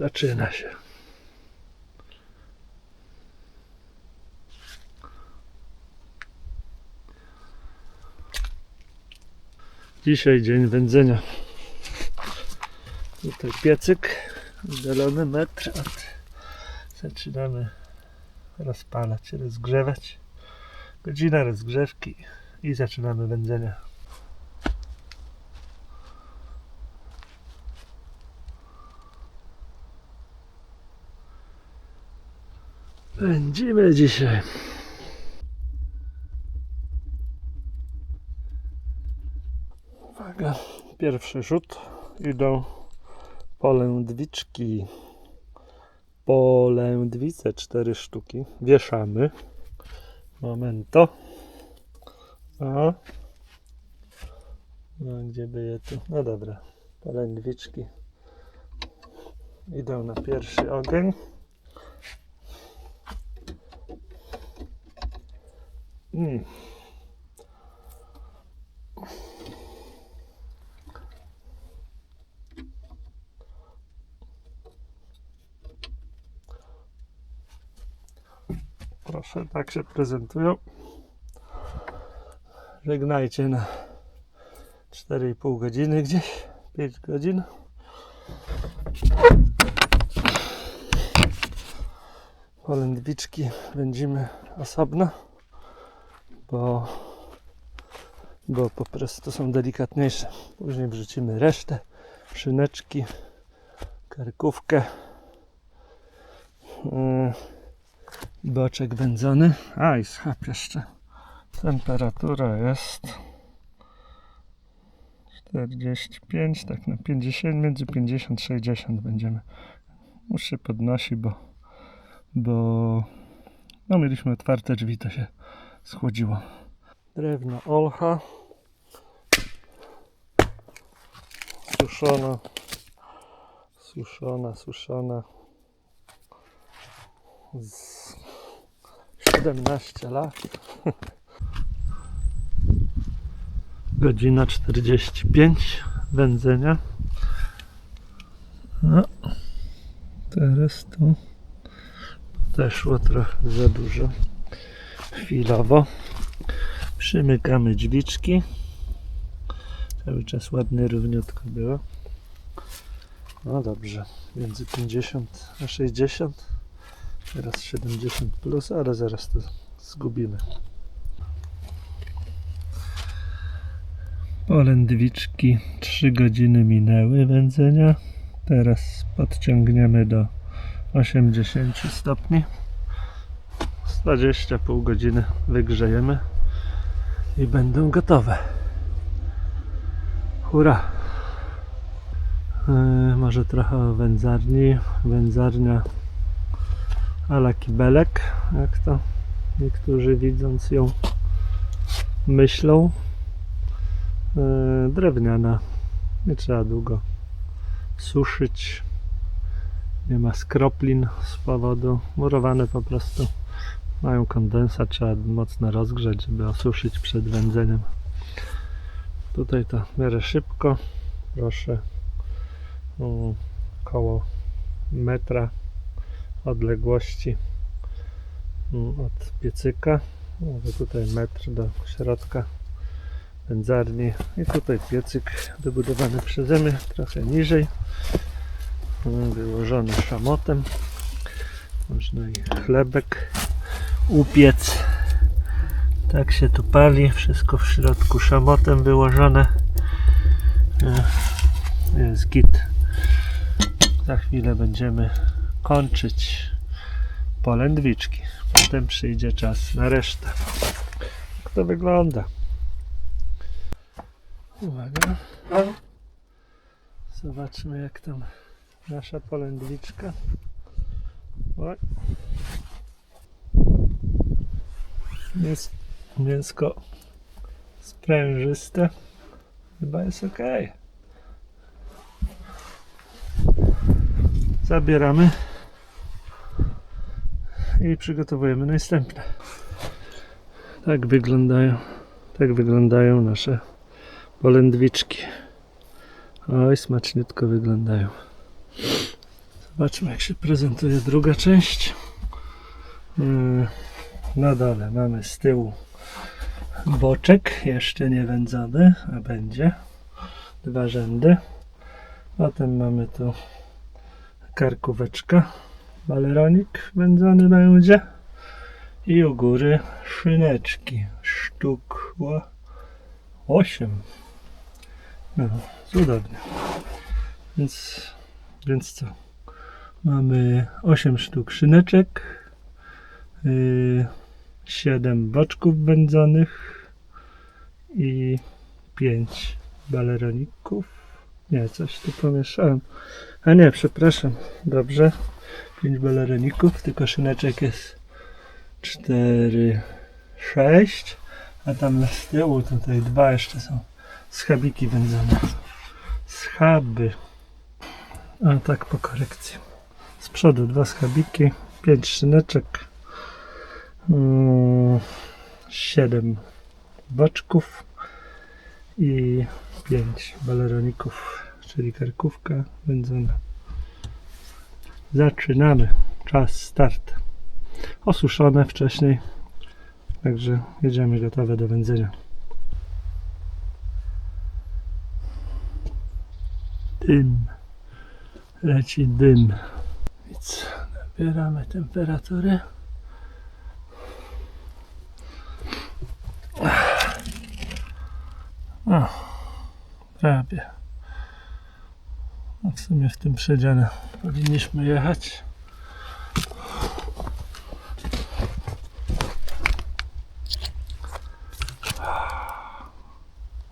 zaczyna się. Dzisiaj dzień wędzenia. Tutaj piecyk, oddalony metr. Zaczynamy rozpalać, rozgrzewać. Godzina rozgrzewki i zaczynamy wędzenie. Wędzimy dzisiaj. Uwaga, pierwszy rzut. Idą polędwiczki. Polędwice, cztery sztuki. Wieszamy. Momento. O. No, gdzie by je tu? No dobra. Polędwiczki idą na pierwszy ogień. Mm. Proszę, tak się prezentują. Żegnajcie na 4,5 godziny gdzieś, 5 godzin. Polędwiczki będziemy osobno, bo, bo po prostu są delikatniejsze. Później wrzucimy resztę, szyneczki, karkówkę. Yy, boczek wędzony. A i schab jeszcze. Temperatura jest 45, tak na 50, między 50 60 będziemy. Już się podnosi, bo, bo no mieliśmy otwarte drzwi, to się schłodziło. Drewno olcha. Suszona. Suszona, suszona. Z 17 lat. Godzina 45 wędzenia. No, teraz tu zeszło trochę za dużo. Chwilowo. Przymykamy drzwiczki. Cały czas ładnie, równiutko było. No dobrze, między 50 a 60. Teraz 70 plus, ale zaraz to zgubimy. Polędwiczki 3 godziny minęły wędzenia. Teraz podciągniemy do 80 stopni. Z 20 pół godziny wygrzejemy i będą gotowe. Hurra! Yy, może trochę o wędzarni. Wędzarnia ala kibelek, jak to niektórzy widząc ją myślą. Yy, drewniana, nie trzeba długo suszyć. Nie ma skroplin z powodu murowane po prostu. Mają kondensat, trzeba mocno rozgrzać, żeby osuszyć przed wędzeniem. Tutaj to w miarę szybko. Proszę, około metra odległości od piecyka. Może tutaj metr do środka wędzarni. I tutaj piecyk wybudowany przeze mnie trochę niżej. Wyłożony szamotem. Można i chlebek upiec. Tak się tu pali. Wszystko w środku szamotem wyłożone. E, Jest git. Za chwilę będziemy kończyć polędwiczki. Potem przyjdzie czas na resztę. Jak to wygląda? Uwaga. Zobaczmy jak tam nasza polędwiczka. Oj. Jest mięsko sprężyste. Chyba jest ok. Zabieramy i przygotowujemy następne. Tak wyglądają, tak wyglądają nasze polędwiczki. Oj, smaczniutko wyglądają. Zobaczmy jak się prezentuje druga część. Yy, Na dole mamy z tyłu boczek, jeszcze nie wędzony, a będzie. Dwa rzędy. Potem mamy tu karkóweczka. Baleronik wędzony będzie. I u góry szyneczki. Sztuk 8. No, cudownie. Więc, więc co? Mamy 8 sztuk szyneczek, yy, 7 boczków wędzonych i 5 baleroników. Nie, coś tu pomieszałem. A nie, przepraszam. Dobrze. 5 baleroników, tylko szyneczek jest 4, 6. A tam z tyłu tutaj dwa jeszcze są schabiki wędzone. Schaby. A tak po korekcji. Z przodu dwa schabiki, pięć szyneczek, mm, siedem boczków i pięć baleroników, czyli karkówka wędzona. Zaczynamy. Czas start. Osuszone wcześniej, także jedziemy gotowe do wędzenia. Dym. Leci dym. Więc nabieramy temperatury. O, prawie. No w sumie w tym przedziale powinniśmy jechać.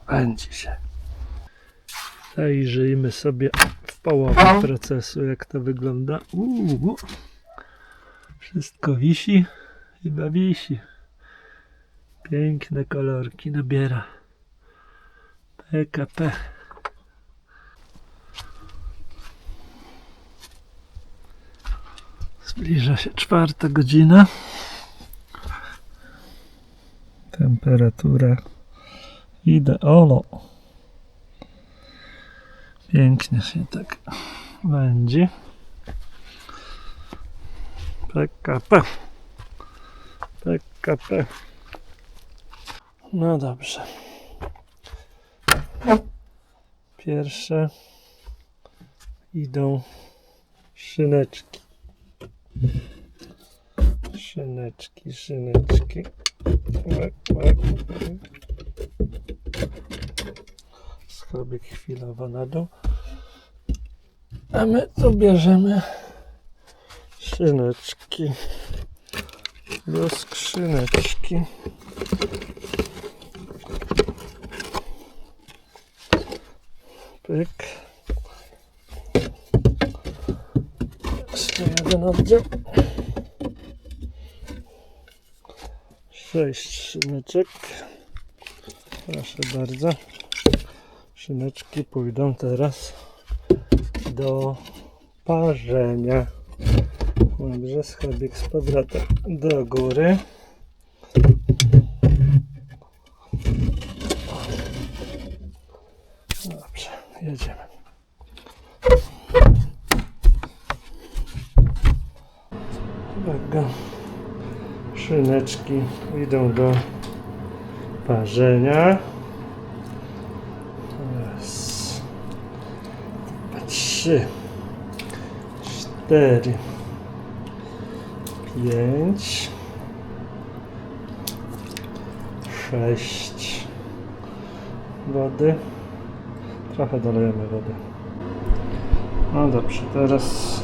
Będzie się. Zajrzyjmy sobie w połowie procesu, jak to wygląda. Uuu, wszystko wisi, chyba wisi. Piękne kolorki nabiera. PKP. Zbliża się czwarta godzina. Temperatura ideolo. Pięknie się tak będzie. PKP. PKP. No dobrze. Pierwsze idą szyneczki. Szyneczki, szyneczki. Schrobik chwilowo na dół. A my tu bierzemy szyneczki do skrzyneczki. Pyk. Jeszcze jeden oddział. Sześć szyneczek. Proszę bardzo. Szyneczki pójdą teraz do parzenia. Dobrze, schabik z powrotem do góry. Dobrze, jedziemy. Uwaga. Szyneczki idą do parzenia. Raz, dwa, trzy, cztery, pięć, sześć. Wody. Trochę dolejemy wody. No dobrze, teraz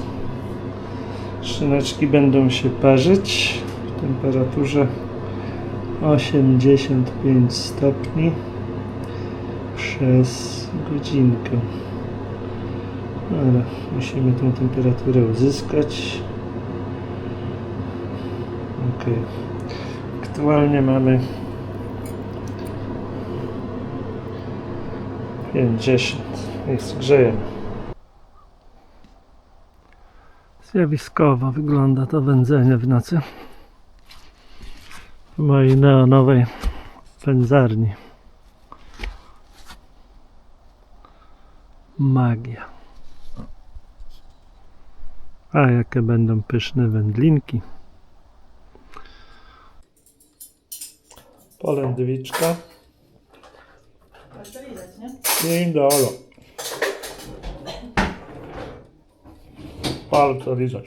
szyneczki będą się parzyć temperaturze 85 stopni przez godzinkę. Ale musimy tą temperaturę uzyskać. Ok. Aktualnie mamy 50. Jest grzejemy. Zjawiskowo wygląda to wędzenie w nocy. W mojej neonowej wędzarni. Magia. A jakie będą pyszne wędlinki. Polędwiczka To widać, nie? i dolo. Palce lizać.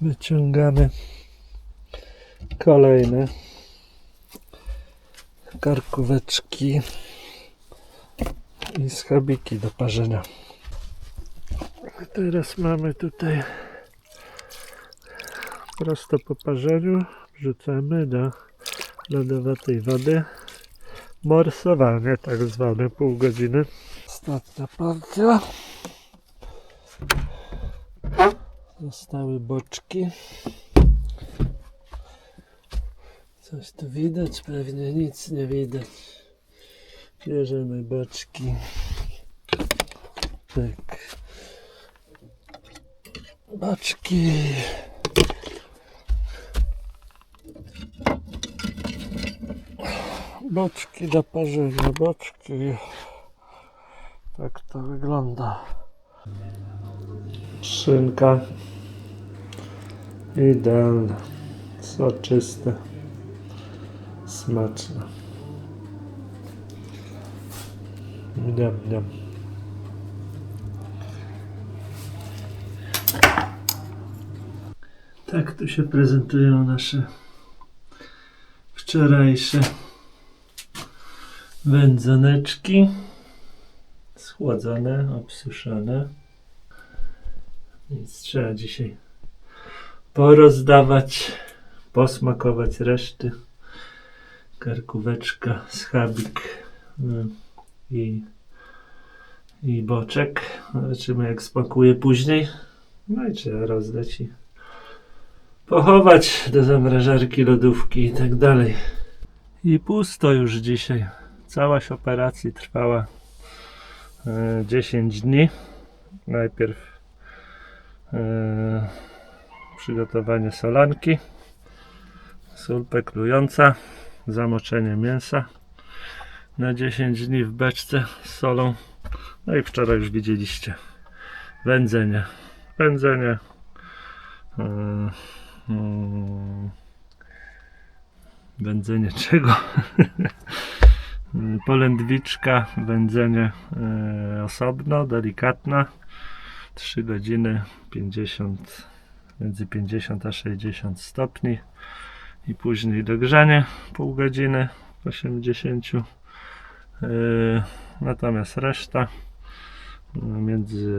Wyciągamy kolejne karkóweczki i schabiki do parzenia. Teraz mamy tutaj prosto po parzeniu. Wrzucamy do lodowatej wody. Morsowanie tak zwane pół godziny. Ostatnia porcja. Zostały boczki coś tu widać? pewnie nic nie widać bierzemy boczki tak boczki Boczki do parzenia, boczki. Tak to wygląda. Szynka. Idealna. Soczyste. Smaczne. Miam, miam. Tak tu się prezentują nasze wczorajsze wędzoneczki schłodzone, obsuszone więc trzeba dzisiaj porozdawać posmakować reszty karkóweczka, schabik y, i, i boczek. Zobaczymy jak smakuje później. No i trzeba rozdać i pochować do zamrażarki, lodówki i tak dalej. I pusto już dzisiaj. Całość operacji trwała e, 10 dni. Najpierw e, przygotowanie solanki, sól peklująca, zamoczenie mięsa na 10 dni w beczce z solą. No i wczoraj już widzieliście wędzenie. Wędzenie. e, mm, Wędzenie czego? Polędwiczka, wędzenie e, osobno, delikatna 3 godziny 50 między 50 a 60 stopni i później dogrzanie pół godziny 80 e, natomiast reszta e, między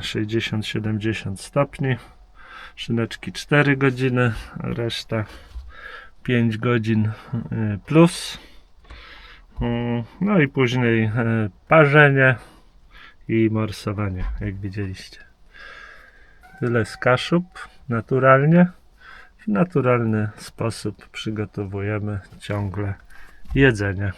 60-70 stopni szyneczki 4 godziny reszta 5 godzin e, plus Mm, No i później e, parzenie i morsowanie, jak widzieliście. Tyle z kaszub, naturalnie. W naturalny sposób przygotowujemy ciągle jedzenie.